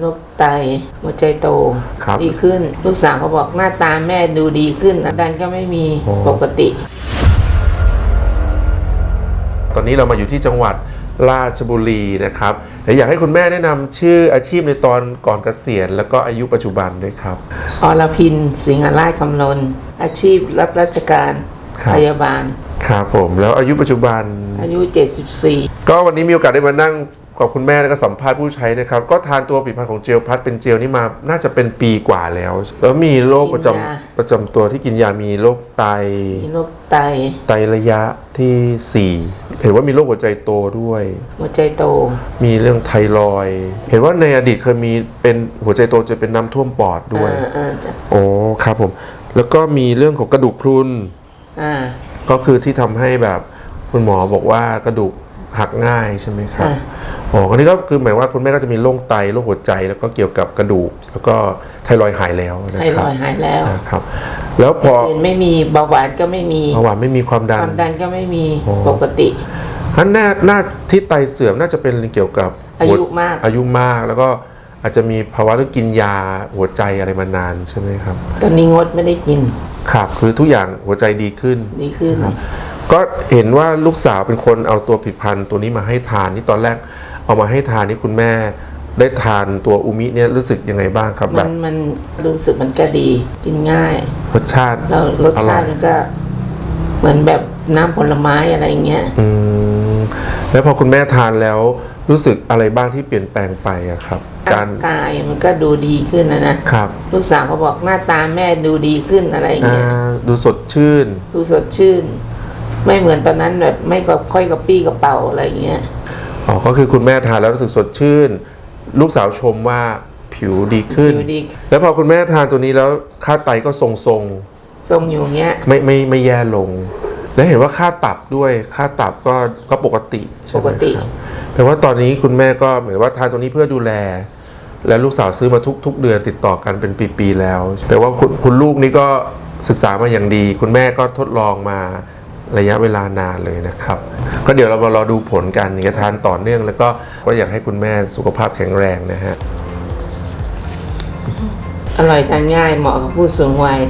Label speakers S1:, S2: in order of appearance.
S1: โรคไตหัวใจโต
S2: ครับ
S1: ดีขึ้น ลูกสาวเขาบอกหน้าตาแม่ดูดีขึ้นอาการก็ไม่มี
S2: โอ้
S1: ปกติ
S2: ตอนนี้เรามาอยู่ที่จังหวัดราชบุรีนะครับและอยากให้คุณแม่แนะนำชื่ออาชีพในตอนก่อนเกษียณ แล้วก็อายุปัจจุบันด้วยครับ
S1: อรพิน สิงหราชคำนนอาชีพรับราชการ
S2: ครับ
S1: พยาบาล
S2: ครับผมแล้วอายุปัจจุบัน
S1: อายุ 74
S2: ก็วันนี้มีโอกาสได้มานั่ง กับคุณแม่แล้วก็สัมภาษณ์ผู้ใช้นะครับ ก็ทานตัวผลิตภัณฑ์ของเจลพัดเป็นเจลนี่มาน่าจะเป็นปีกว่าแล้ว แล้วมีโรคประจำ
S1: กินยา
S2: ประจำตัวที่กินยามีโรคไต
S1: มีโรคไต
S2: ไตระยะทีสี่4 เห็นว่ามีโรคหัวใจโตด้วย
S1: หัวใจโต
S2: มีเรื่องไทรอยด์เห็นว่าในอดีตเคยมีเป็นหัวใจโตจะเป็นน้ำท่วมปอดด้วย
S1: อ่าอ่าจ้ะ
S2: โอ้ครับผม แล้วก็มีเรื่องของกระดูกพรุน
S1: อ่า
S2: ก็คือที่ทำให้แบบคุณหมอบอกว่ากระดูกหักง่ายใช่ไหมครับ
S1: อ่า
S2: อ๋ออันนี้ก็คือหมายว่าคุณแม่ก็จะมีโรคไตโรคหัวใจ แล้วก็เกี่ยวกับกระดูก แล้วก็ไทรอยด์หายแล้วนะ
S1: ไท
S2: ค
S1: ร
S2: รับ
S1: อยด์หายแล้ว
S2: นะครับ แล้วพอ
S1: อื่นไม่มีเบาหวานก็ไม่มี
S2: เบาหวานไม่มีความดั
S1: คน วามดันก็ไม่มี
S2: อ๋อ
S1: ปกติ
S2: ท่านหน้าหน้าที่ไตเสื่อมน่าจะเป็นเกี่ยวกับ
S1: อายุมาก
S2: อายุมากแล้วก็อาจจะมีภาวะต้องกินยาหัวใจอะไรมานานใช่ไหมครับ
S1: ตอนนี้งดไม่ได้กิน
S2: ครับคือทุกอย่างหัวใจดีขึ้น
S1: ดีขึ้น
S2: ก็เห็นว่าลูกสาวเป็นคนเอาตัวผลิดพันธ์ตัวนี้มาให้ทานนี่ตอนแรก เอามาให้ทานนี่คุณแม่ ได้ทานตัวอูมิเนี่ยรู้สึกยังไงบ้างครับแบ
S1: มั
S2: บ
S1: นมันรู้สึกมันก็ดีกินง่าย
S2: รสชาติ
S1: แล้วรสชาติ
S2: ออย
S1: มันก็ เหมือนแบบน้ำผลไม้อะไรเงี้ย
S2: อืมแล้วพอคุณแม่ทานแล้วรู้สึกอะไรบ้างที่เปลี่ยนแปลงไปอะครับการ
S1: กายมันก็ดูดีขึ้นนะนะครับลูกสาวเขาบอกหน้าตาแม่ดูดีขึ้นอะไร
S2: อ่า
S1: เงี้ย
S2: ดูสดชื่น
S1: ดูสดชื่น ไม่เหมือนตอนนั้นแบบไม่ก็ค่อยกระปี้กระเป๋าอะไรเงี้ย
S2: อ๋อก็คือคุณแม่ทานแล้วรู้สึกสดชื่น ลูกสาวชมว่าผิวดีขึ้น
S1: ผิวดี
S2: แล้วพอคุณแม่ทานตัวนี้แล้วค่าไตก็ทรง
S1: ทรงอยู่เงี้ย
S2: ๆ ไม่ไม่ไม่แย่ลง แล้วเห็นว่าค่าตับด้วยค่าตับก็ก็ปกติใช่
S1: ป
S2: ไหม
S1: กติ
S2: ครับแต่ว่าตอนนี้คุณแม่ก็เหมือนว่าทานตัวนี้เพื่อดูแล และลูกสาวซื้อมาทุกทุกเดือนติดต่อกันเป็นปี ๆ แล้ว แต่ว่าคุณคุณลูกนี่ก็ศึกษามาอย่างดี คุณแม่ก็ทดลองมา ระยะเวลานานเลยนะครับ ก็เดี๋ยวเรามารอดูผลกันอย่าทานต่อเนื่อง แล้วก็ก็อยากให้คุณแม่สุขภาพแข็งแรงนะฮะ
S1: อร่อยทานง่ายเหมาะกับผู้สูงวัย